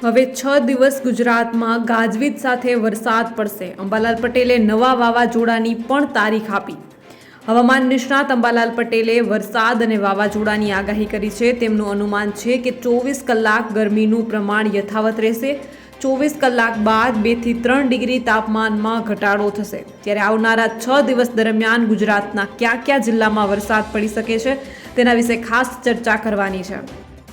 હવે છ દિવસ ગુજરાતમાં ગાજવીજ સાથે વરસાદ પડશે. અંબાલાલ પટેલે નવા વાવાઝોડાની પણ તારીખ આપી. હવામાન નિષ્ણાત અંબાલાલ પટેલે વરસાદ અને વાવાઝોડાની આગાહી કરી છે. તેમનું અનુમાન છે કે ચોવીસ કલાક ગરમીનું પ્રમાણ યથાવત રહેશે. ચોવીસ કલાક બાદ બેથી ત્રણ ડિગ્રી તાપમાનમાં ઘટાડો થશે. ત્યારે આવનારા છ દિવસ દરમિયાન ગુજરાતના કયા કયા જિલ્લામાં વરસાદ પડી શકે છે તેના વિશે ખાસ ચર્ચા કરવાની છે.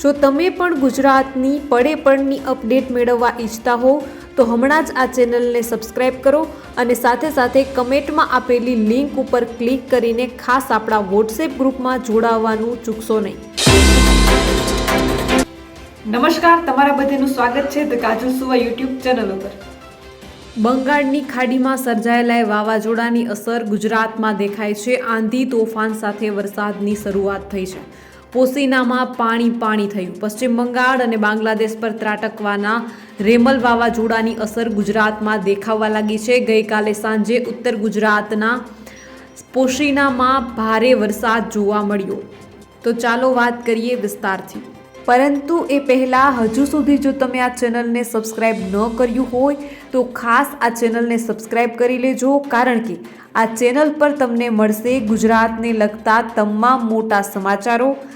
જો તમે પણ ગુજરાતની પડે પડની અપડેટ મેળવવા ઈચ્છતા હો તો હમણાં જ આ ચેનલને સબસ્ક્રાઇબ કરો અને સાથે સાથે કમેન્ટમાં આપેલી લિંક ઉપર ક્લિક કરીને ખાસ આપણા વોટ્સએપ ગ્રુપમાં જોડાવવાનું ચૂકશો નહીં. નમસ્કાર તમારા બધાનું સ્વાગત છે ધ કાજલ સુવા યુટ્યુબ ચેનલ ઉપર. બંગાળની ખાડીમાં સર્જાયેલા વાવાઝોડાની અસર ગુજરાતમાં દેખાય છે. આંધી તોફાન સાથે વરસાદની શરૂઆત થઈ છે. પોસીનામાં પાણી પાણી થયું. પશ્ચિમ બંગાળ અને બાંગ્લાદેશ પર ત્રાટકવાના રેમલ વાવાઝોડાની અસર ગુજરાતમાં દેખાવા લાગી છે. ગઈકાલે સાંજે ઉત્તર ગુજરાતના પોશીનામાં ભારે વરસાદ જોવા મળ્યો. તો ચાલો વાત કરીએ વિસ્તારથી. પરંતુ એ પહેલાં હજુ સુધી જો તમે આ ચેનલને સબસ્ક્રાઇબ ન કર્યું હોય, તો ખાસ આ ચેનલને સબસ્ક્રાઇબ કરી લેજો, કારણ કે આ ચેનલ પર તમને મળશે ગુજરાતને લગતા તમામ મોટા સમાચારો.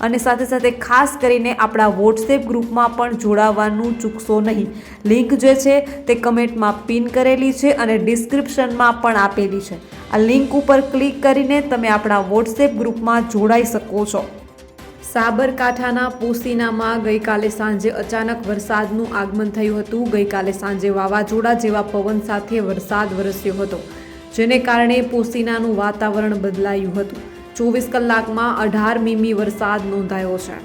અને સાથે સાથે ખાસ કરીને આપણા વોટ્સએપ ગ્રુપમાં પણ જોડાવાનું ચૂકશો નહીં. લિંક જે છે તે કમેન્ટમાં પિન કરેલી છે અને ડિસ્ક્રિપ્શનમાં પણ આપેલી છે. આ લિંક ઉપર ક્લિક કરીને તમે આપણા વોટ્સએપ ગ્રુપમાં જોડાઈ શકો છો. સાબરકાંઠાના પોસીનામાં ગઈકાલે સાંજે અચાનક વરસાદનું આગમન થયું હતું. ગઈકાલે સાંજે વાવાઝોડા જેવા પવન સાથે વરસાદ વરસ્યો હતો, જેને કારણે પોસીનાનું વાતાવરણ બદલાયું હતું. ચોવીસ કલાકમાં અઢાર મીમી વરસાદ નોંધાયો છે.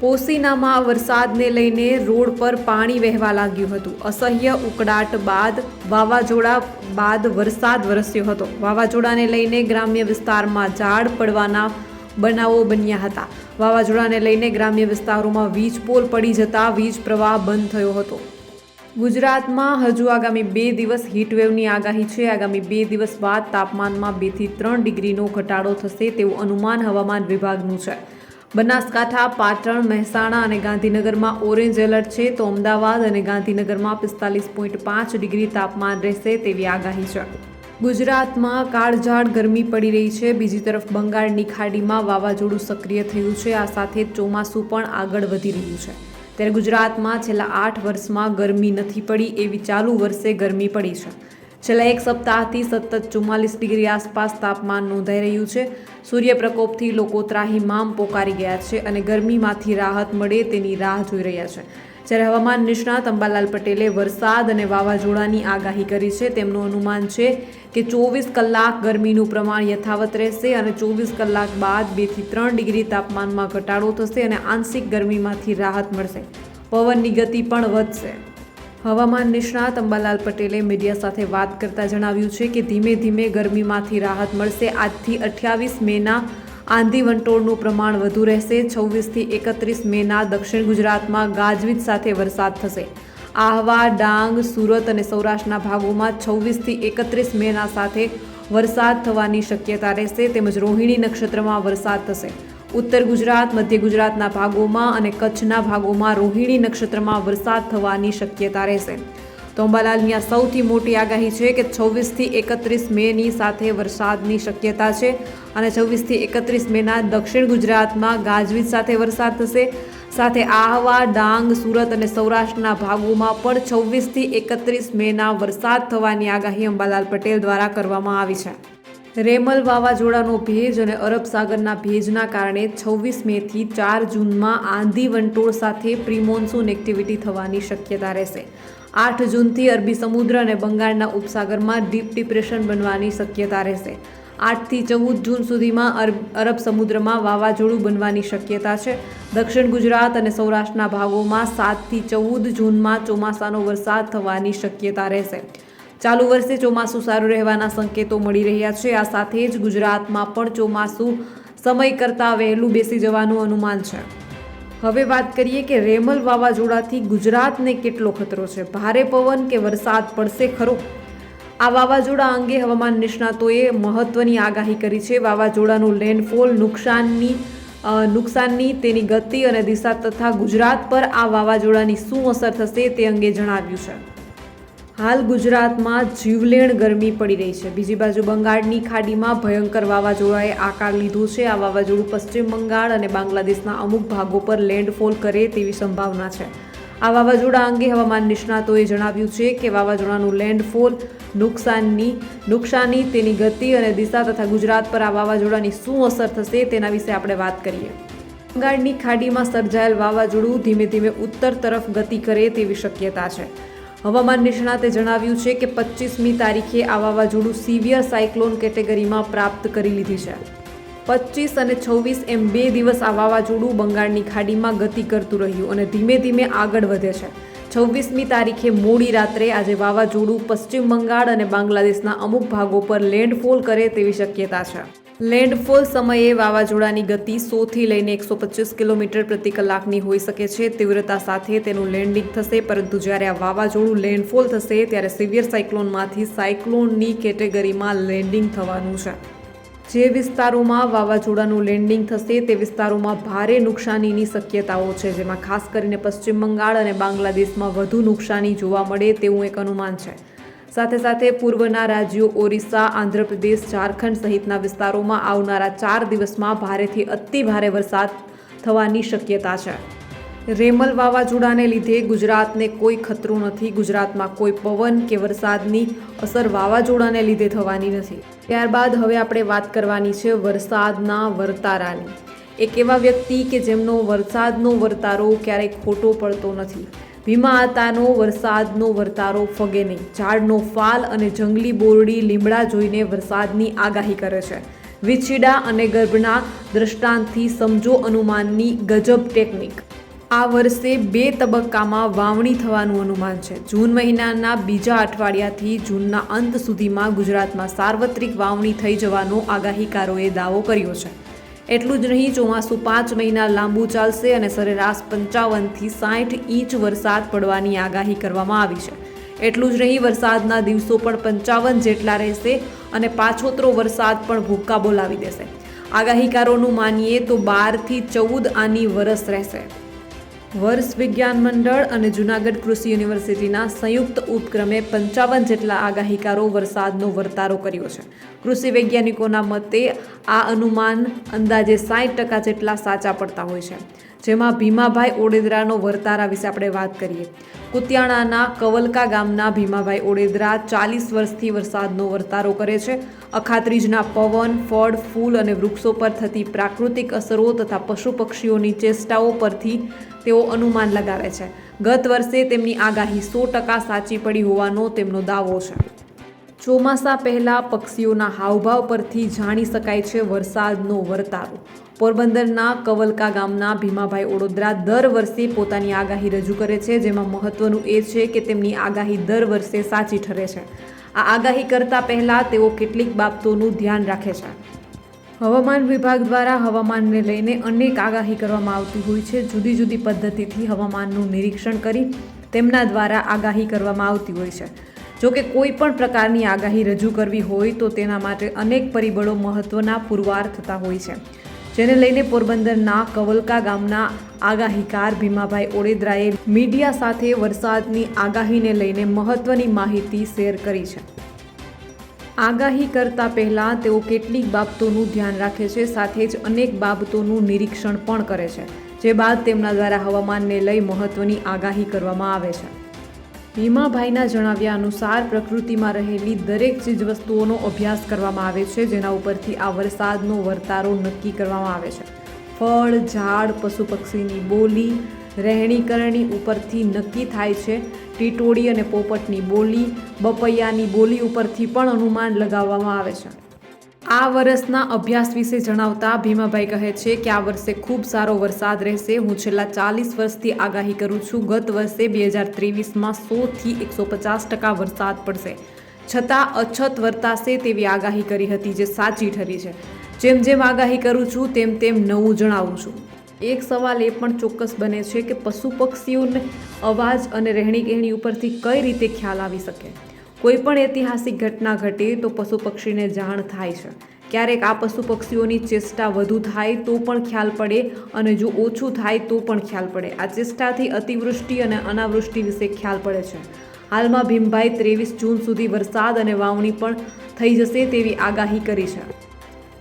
પોસીનામાં વરસાદને લઈને રોડ પર પાણી વહેવા લાગ્યું હતું. અસહ્ય ઉકળાટ બાદ વાવાઝોડા બાદ વરસાદ વરસ્યો હતો. વાવાઝોડાને લઈને ગ્રામ્ય વિસ્તારમાં ઝાડ પડવાના બનાવો બન્યા હતા. વાવાઝોડાને લઈને ગ્રામ્ય વિસ્તારોમાં વીજ પોલ પડી જતા વીજ પ્રવાહ બંધ થયો હતો. ગુજરાતમાં હજુ આગામી બે દિવસ હીટવેવની આગાહી છે. આગામી બે દિવસ બાદ તાપમાનમાં બેથી ત્રણ ડિગ્રીનો ઘટાડો થશે તેવું અનુમાન હવામાન વિભાગનું છે. બનાસકાંઠા, પાટણ, મહેસાણા અને ગાંધીનગરમાં ઓરેન્જ એલર્ટ છે તો અમદાવાદ અને ગાંધીનગરમાં પિસ્તાલીસ પોઈન્ટ પાંચ ડિગ્રી તાપમાન રહેશે તેવી આગાહી છે. ગુજરાતમાં કાળઝાળ ગરમી પડી રહી છે. બીજી તરફ બંગાળની ખાડીમાં વાવાઝોડું સક્રિય થયું છે. આ સાથે ચોમાસું પણ આગળ વધી રહ્યું છે. ત્યારે ગુજરાતમાં છેલ્લા આઠ વર્ષમાં ગરમી નથી પડી એવી ચાલુ વર્ષે ગરમી પડી છે. છેલ્લા એક સપ્તાહથી સતત ચુમ્માલીસ ડિગ્રી આસપાસ તાપમાન નોંધાઈ રહ્યું છે. સૂર્યપ્રકોપથી લોકો ત્રાહીમામ પોકારી ગયા છે અને ગરમીમાંથી રાહત મળે તેની રાહ જોઈ રહ્યા છે. જ્યારે હવામાન નિષ્ણાત અંબાલાલ પટેલે વરસાદ અને વાવાઝોડાની આગાહી કરી છે, તેમનું અનુમાન છે કે ચોવીસ કલાક ગરમીનું પ્રમાણ યથાવત રહેશે અને ચોવીસ કલાક બાદ બેથી ત્રણ ડિગ્રી તાપમાનમાં ઘટાડો થશે અને આંશિક ગરમીમાંથી રાહત મળશે. પવનની ગતિ પણ વધશે. હવામાન નિષ્ણાત અંબાલાલ પટેલે મીડિયા સાથે વાત કરતા જણાવ્યું છે કે ધીમે ધીમે ગરમીમાંથી રાહત મળશે. આજથી અઠ્યાવીસ મેના આંધી વંટોળનું પ્રમાણ વધુ રહેશે. છવ્વીસથી એકત્રીસ મેના દક્ષિણ ગુજરાતમાં ગાજવીજ સાથે વરસાદ થશે. આહવા, ડાંગ, સુરત અને સૌરાષ્ટ્રના ભાગોમાં છવ્વીસથી એકત્રીસ મેના સાથે વરસાદ થવાની શક્યતા રહેશે. તેમજ રોહિણી નક્ષત્રમાં વરસાદ થશે. ઉત્તર ગુજરાત, મધ્ય ગુજરાતના ભાગોમાં અને કચ્છના ભાગોમાં રોહિણી નક્ષત્રમાં વરસાદ થવાની શક્યતા રહેશે. તો અંબાલાલની આ સૌથી મોટી આગાહી છે કે છવ્વીસથી એકત્રીસ મેની સાથે વરસાદની શક્યતા છે અને છવ્વીસથી એકત્રીસ મેના દક્ષિણ ગુજરાતમાં ગાજવીજ સાથે વરસાદ થશે. સાથે આહવા, ડાંગ, સુરત અને સૌરાષ્ટ્રના ભાગોમાં પણ છવ્વીસથી એકત્રીસ મેના વરસાદ થવાની આગાહી અંબાલાલ પટેલ દ્વારા કરવામાં આવી છે. રેમલ વાવાઝોડાનો ભેજ અને અરબ સાગરના ભેજના કારણે છવ્વીસ મેથી ચાર જૂનમાં આંધી વંટોળ સાથે પ્રિમોન્સૂન એક્ટિવિટી થવાની શક્યતા રહેશે. આઠ જૂનથી અરબી સમુદ્ર અને બંગાળના ઉપસાગરમાં ડીપ ડિપ્રેશન બનવાની શક્યતા રહેશે. આઠથી ચૌદ જૂન સુધીમાં અરબ અરબ સમુદ્રમાં વાવાઝોડું બનવાની શક્યતા છે. દક્ષિણ ગુજરાત અને સૌરાષ્ટ્રના ભાગોમાં સાતથી ચૌદ જૂનમાં ચોમાસાનો વરસાદ થવાની શક્યતા રહેશે. ચાલુ વર્ષે ચોમાસું સારું રહેવાના સંકેતો મળી રહ્યા છે. આ સાથે જ ગુજરાતમાં પણ ચોમાસું સમય કરતાં વહેલું બેસી જવાનું અનુમાન છે. હવે વાત કરીએ કે રેમલ વાવાઝોડાથી ગુજરાતને કેટલો ખતરો છે? ભારે પવન કે વરસાદ પડશે ખરો? આ વાવાઝોડા અંગે હવામાન નિષ્ણાતોએ મહત્વની આગાહી કરી છે. વાવાઝોડાનું લેન્ડફોલ નુકસાનની નુકસાનની, તેની ગતિ અને દિશા તથા ગુજરાત પર આ વાવાઝોડાની શું અસર થશે તે અંગે જણાવ્યું છે. હાલ ગુજરાતમાં જીવલેણ ગરમી પડી રહી છે. બીજી બાજુ બંગાળની ખાડીમાં ભયંકર વાવાઝોડાએ આકાર લીધો છે. આ વાવાઝોડું પશ્ચિમ બંગાળ અને બાંગ્લાદેશના અમુક ભાગો પર લેન્ડફોલ કરે તેવી સંભાવના છે. આ વાવાઝોડા અંગે હવામાન નિષ્ણાતોએ જણાવ્યું છે કે વાવાઝોડાનું લેન્ડફોલ નુકસાનની, નુકસાની તેની ગતિ અને દિશા તથા ગુજરાત પર આ વાવાઝોડાની શું અસર થશે તેના વિશે આપણે વાત કરીએ. બંગાળની ખાડીમાં સર્જાયેલ વાવાઝોડું ધીમે ધીમે ઉત્તર તરફ ગતિ કરે તેવી શક્યતા છે. હવામાન નિષ્ણાતે જણાવ્યું છે કે પચીસમી તારીખે આ વાવાઝોડું સિવિયર સાયક્લોન કેટેગરીમાં પ્રાપ્ત કરી લીધી છે. પચીસ અને છવ્વીસ એમ બે દિવસ આ વાવાઝોડું બંગાળની ખાડીમાં ગતિ કરતું રહ્યું અને ધીમે ધીમે આગળ વધે છે. છવ્વીસમી તારીખે મોડી રાત્રે આજે વાવાઝોડું પશ્ચિમ બંગાળ અને બાંગ્લાદેશના અમુક ભાગો પર લેન્ડફોલ કરે તેવી શક્યતા છે. લેન્ડફોલ સમયે વાવાઝોડાની ગતિ સોથી લઈને એકસો પચીસ કિલોમીટર પ્રતિ કલાકની હોઈ શકે છે. તીવ્રતા સાથે તેનું લેન્ડિંગ થશે, પરંતુ જ્યારે આ વાવાઝોડું લેન્ડફોલ થશે, ત્યારે સિવિયર સાયક્લોનમાંથી સાયક્લોનની કેટેગરીમાં લેન્ડિંગ થવાનું છે. જે વિસ્તારોમાં વાવાઝોડાનું લેન્ડિંગ થશે, તે વિસ્તારોમાં ભારે નુકસાનીની શક્યતાઓ છે. જેમાં ખાસ કરીને પશ્ચિમ બંગાળ અને બાંગ્લાદેશમાં વધુ નુકસાની જોવા મળે તેવું એક અનુમાન છે. સાથે સાથે પૂર્વના રાજ્યો ઓરિસ્સા, આંધ્રપ્રદેશ, ઝારખંડ સહિતના વિસ્તારોમાં આવનારા ચાર દિવસમાં ભારેથી અતિ ભારે વરસાદ થવાની શક્યતા છે. રેમલ વાવાઝોડાને લીધે ગુજરાતને કોઈ ખતરો નથી. ગુજરાતમાં કોઈ પવન કે વરસાદની અસર વાવાઝોડાને લીધે થવાની નથી. ત્યારબાદ હવે આપણે વાત કરવાની છે વરસાદના વર્તારાની. એક એવા વ્યક્તિ કે જેમનો વરસાદનો વર્તારો ક્યારેય ખોટો પડતો નથી. ભીમા આતાનો વરસાદનો વર્તારો ફગે નહીં. ઝાડનો ફાલ અને જંગલી બોરડી લીમડા જોઈને વરસાદની આગાહી કરે છે. વિછીડા અને ગર્ભના દ્રષ્ટાંતથી સમજો અનુમાનની ગજબ ટેકનિક. આ વર્ષે બે તબક્કામાં વાવણી થવાનું અનુમાન છે. જૂન મહિનાના બીજા અઠવાડિયાથી જૂનના અંત સુધીમાં ગુજરાતમાં સાર્વત્રિક વાવણી થઈ જવાનો આગાહીકારોએ દાવો કર્યો છે. એટલું જ નહીં, ચોમાસું પાંચ મહિના લાંબુ ચાલશે અને સરેરાશ પંચાવનથી સાઠ ઇંચ વરસાદ પડવાની આગાહી કરવામાં આવી છે. એટલું જ નહીં, વરસાદના દિવસો પણ પંચાવન જેટલા રહેશે અને પાછોતરો વરસાદ પણ ભૂક્કા બોલાવી દેશે. આગાહીકારોનું માનીએ તો બારથી ચૌદ આની વરસ રહેશે. વર્ષ વિજ્ઞાન મંડળ અને જૂનાગઢ કૃષિ યુનિવર્સિટીના સંયુક્ત ઉપક્રમે પંચાવન જેટલા આગાહીકારો વરસાદનો વર્તારો કર્યો છે. કૃષિ વૈજ્ઞાનિકોના મતે આ અનુમાન અંદાજે સાઠ ટકા જેટલા સાચા પડતા હોય છે. જેમાં ભીમાભાઈ ઓડેદરાનો વર્તારા વિશે આપણે વાત કરીએ. કુતિયાણાના કવલકા ગામના ભીમાભાઈ ઓડેદરા ચાલીસ વર્ષથી વરસાદનો વર્તારો કરે છે. અખાત્રીજના પવન, ફળ, ફૂલ અને વૃક્ષો પર થતી પ્રાકૃતિક અસરો તથા પશુ પક્ષીઓની ચેષ્ટાઓ પરથી તેઓ અનુમાન લગાવે છે. ગત વર્ષે તેમની આગાહી સો ટકા સાચી પડી હોવાનો તેમનો દાવો છે. ચોમાસા પહેલાં પક્ષીઓના હાવભાવ પરથી જાણી શકાય છે વરસાદનો વર્તારો. પોરબંદરના કવલકા ગામના ભીમાભાઈ ઓડોદરા દર વર્ષે પોતાની આગાહી રજૂ કરે છે. જેમાં મહત્વનું એ છે કે તેમની આગાહી દર વર્ષે સાચી ઠરે છે. આ આગાહી કરતાં પહેલાં તેઓ કેટલીક બાબતોનું ધ્યાન રાખે છે. હવામાન વિભાગ દ્વારા હવામાનને લઈને અનેક આગાહી કરવામાં આવતી હોય છે. જુદી જુદી પદ્ધતિથી હવામાનનું નિરીક્ષણ કરી તેમના દ્વારા આગાહી કરવામાં આવતી હોય છે. જો કે કોઈ પણ પ્રકારની આગાહી રજૂ કરવી હોય તો તેના માટે અનેક પરિબળો મહત્ત્વના પુરવાર થતા હોય છે. જેને લઈને પોરબંદરના કવલકા ગામના આગાહીકાર ભીમાભાઈ ઓડેદરાએ મીડિયા સાથે વરસાદની આગાહીને લઈને મહત્ત્વની માહિતી શેર કરી છે. આગાહી કરતા પહેલાં તેઓ કેટલીક બાબતોનું ધ્યાન રાખે છે, સાથે જ અનેક બાબતોનું નિરીક્ષણ પણ કરે છે, જે બાદ તેમના દ્વારા હવામાનને લઈ મહત્ત્વની આગાહી કરવામાં આવે છે. ભીમાભાઈના જણાવ્યા અનુસાર, પ્રકૃતિમાં રહેલી દરેક ચીજવસ્તુઓનો અભ્યાસ કરવામાં આવે છે, જેના ઉપરથી આ વરસાદનો વર્તારો નક્કી કરવામાં આવે છે. ફળ, ઝાડ, પશુ પક્ષીની બોલી રહેણી કરણી ઉપરથી નક્કી થાય છે. ટીટોળી અને પોપટની બોલી, બપૈયાની બોલી ઉપરથી પણ અનુમાન લગાવવામાં આવે છે. આ વર્ષના અભ્યાસ વિશે જણાવતા ભીમાભાઈ કહે છે કે, આ વર્ષે ખૂબ સારો વરસાદ રહેશે. હું છેલ્લા ચાલીસ વર્ષથી આગાહી કરું છું, ગત વર્ષે બે હજાર ત્રેવીસમાં સોથી એકસો પચાસ ટકા વરસાદ પડશે. છતાં અછત વર્તાશે તેવી આગાહી કરી હતી, જે સાચી ઠરી છે. જેમ જેમ આગાહી કરું છું, તેમ તેમ નવું જણાવું છું. એક સવાલ એ પણ ચોક્કસ બને છે કે પશુ પક્ષીઓને અવાજ અને રહેણી કહેણી ઉપરથી કઈ રીતે ખ્યાલ આવી શકે? કોઈ પણ ઐતિહાસિક ઘટના ઘટે તો પશુ પક્ષીને જાણ થાય છે. ક્યારેક આ પશુ પક્ષીઓની ચેષ્ટા વધુ થાય તો પણ ખ્યાલ પડે અને જો ઓછું થાય તો પણ ખ્યાલ પડે. આ ચેષ્ટાથી અતિવૃષ્ટિ અને અનાવૃષ્ટિ વિશે ખ્યાલ પડે છે. હાલમાં ભીમભાઈ ત્રેવીસ જૂન સુધી વરસાદ અને વાવણી પણ થઈ જશે તેવી આગાહી કરી છે.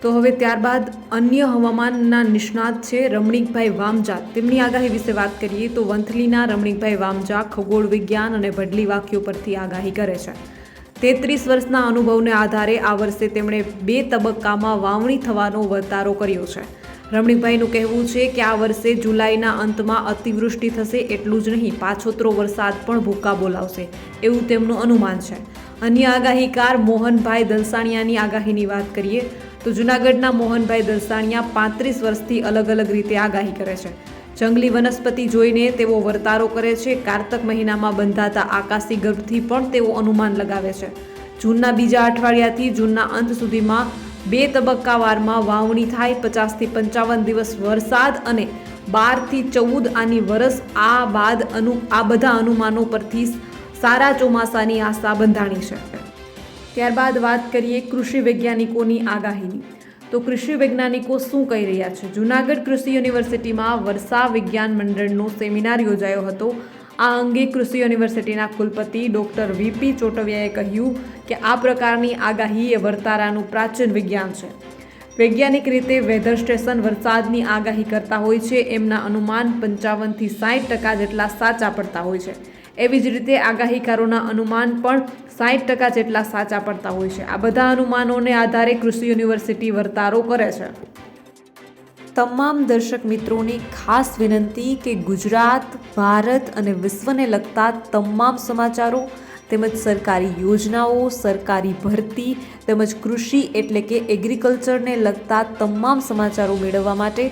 તો હવે ત્યારબાદ અન્ય હવામાનના નિષ્ણાત છે રમણીકભાઈ વામજા. તેમની આગાહી વિશે વાત કરીએ તો વંથલીના રમણીકભાઈ વામજા ખગોળ વિજ્ઞાન અને ભડલી વાક્યો પરથી આગાહી કરે છે. તેત્રીસ વર્ષના અનુભવને આધારે આ વર્ષે તેમણે બે તબક્કામાં વાવણી થવાનો વર્તારો કર્યો છે. રમણીકભાઈનું કહેવું છે કે આ વર્ષે જુલાઈના અંતમાં અતિવૃષ્ટિ થશે એટલું જ નહીં, પાછોતરો વરસાદ પણ ભૂકા બોલાવશે એવું તેમનું અનુમાન છે. અન્ય આગાહીકાર મોહનભાઈ દલસાણિયાની આગાહીની વાત કરીએ તો જૂનાગઢના મોહનભાઈ દલસાણિયા પાંત્રીસ વર્ષથી અલગ અલગ રીતે આગાહી કરે છે. જંગલી વનસ્પતિ જોઈને તેઓ વર્તારો કરે છે. કારતક મહિનામાં બંધાતા આકાશી ગર્ભથી પણ તેઓ અનુમાન લગાવે છે. જૂનના બીજા અઠવાડિયાથી જૂનના અંત સુધીમાં બે તબક્કાવારમાં વાવણી થાય. પચાસથી પંચાવન દિવસ વરસાદ અને બારથી ચૌદ આની વરસ આ બાદ અનુ, આ બધા અનુમાનો પરથી સારા ચોમાસાની આશા બંધાણી છે. ત્યારબાદ વાત કરીએ કૃષિ વૈજ્ઞાનિકોની આગાહીની. તો કૃષિ વૈજ્ઞાનિકો શું કહી રહ્યા છે? જૂનાગઢ કૃષિ યુનિવર્સિટીમાં વર્ષા વિજ્ઞાન મંડળનો સેમિનાર યોજાયો હતો. આ અંગે કૃષિ યુનિવર્સિટીના કુલપતિ ડૉક્ટર વીપી ચોટવિયાએ કહ્યું કે આ પ્રકારની આગાહી એ વર્તારાનું પ્રાચીન વિજ્ઞાન છે. વૈજ્ઞાનિક રીતે વેધર સ્ટેશન વરસાદની આગાહી કરતા હોય છે, એમના અનુમાન પંચાવનથી સાઠ ટકા જેટલા સાચા પડતા હોય છે. એવી જ રીતે આગાહીકારોના અનુમાન પણ સાઠ ટકા જેટલા સાચા પડતા હોય છે. આ બધા અનુમાનોને આધારે કૃષિ યુનિવર્સિટી વર્તારો કરે છે. તમામ દર્શક મિત્રોની ખાસ વિનંતી કે ગુજરાત, ભારત અને વિશ્વને લગતા તમામ સમાચારો તેમજ સરકારી યોજનાઓ, સરકારી ભરતી તેમજ કૃષિ એટલે કે એગ્રીકલ્ચરને લગતા તમામ સમાચારો મેળવવા માટે